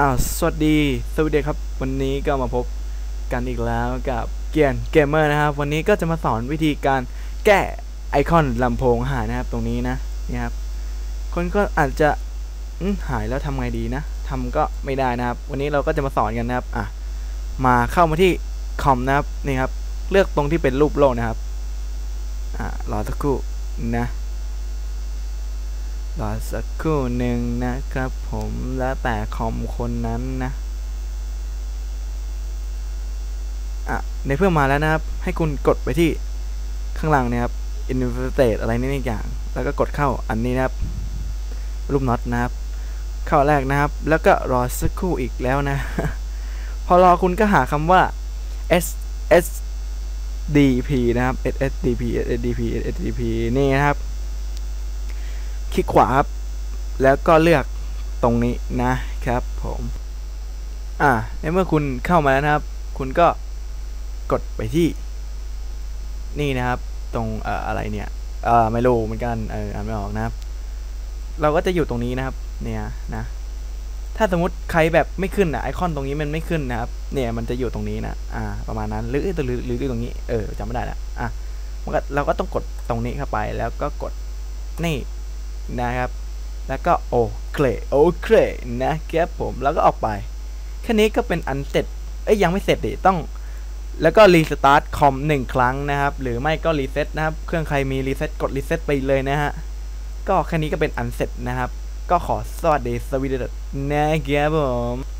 อ้าวสวัสดีสวัสดีครับ วันนี้ก็มาพบกันอีกแล้วกับเกียนเกมเมอร์นะครับ วันนี้ก็จะมาสอนวิธีการแก้ไอคอนลำโพงหายนะครับตรงนี้นะนี่ครับ คนก็อาจจะหายแล้วทำไงดีนะทำก็ไม่ได้นะครับ วันนี้เราก็จะมาสอนกันนะครับอะมาเข้ามาที่คอมนะครับนี่ครับ เลือกตรงที่เป็นรูปโลกนะครับอ่ารอสักครู่นะ รอสักครู่หนึ่งนะครับผมแล้วแต่คอมคนนั้นนะอะในเพื่อมาแล้วนะครับ ให้คุณกดไปที่ข้างล่างเนะครับ Invert อะไรนี่อย่าง แล้วก็กดเข้าอันนี้นะครับ รูปน็อตนะครับ เข้าแรกนะครับ แล้วก็รอสักครู่อีกแล้วนะ พอรอคุณก็หาคำว่า S S D P นะครับ S S D P S S D P S S D P นี่นะครับ ลิกขวาครับ แล้วก็เลือกตรงนี้นะครับผมอ่าในเมื่อคุณเข้ามาแล้วนะครับ คุณก็กดไปที่ นี่นะครับตรงเอ่ออะไรเนี่ยเอ่อไม่รู้เหมือนกันเอออ่านไม่ออกนะครับ เราก็จะอยู่ตรงนี้นะครับ เนี่ยนะ ถ้าสมมติใครแบบไม่ขึ้นนะไอคอนตรงนี้มันไม่ขึ้นนะครับ เนี่ยมันจะอยู่ตรงนี้นะอ่า ประมาณนั้นหรือหรือหรือหรือตรงนี้เออจำไม่ได้ละอะมันก็เราก็ต้องกดตรงนี้เข้าไปแล้วก็กดนี่ นะครับ แล้วก็โอเคโอเคนะครับผมแล้วก็ออกไป แค่นี้ก็เป็นอันเสร็จเอ้ยยังไม่เสร็จดิต้อง แล้วก็รีสตาร์ทคอมหนึ่งครั้งนะครับ หรือไม่ก็รีเซ็ตนะครับ เครื่องใครมีรีเซ็ตกดรีเซ็ตไปเลยนะฮะ ก็แค่นี้ก็เป็นอันเสร็จนะครับ ก็ขอสวัสดีสวีเดนนะครับผม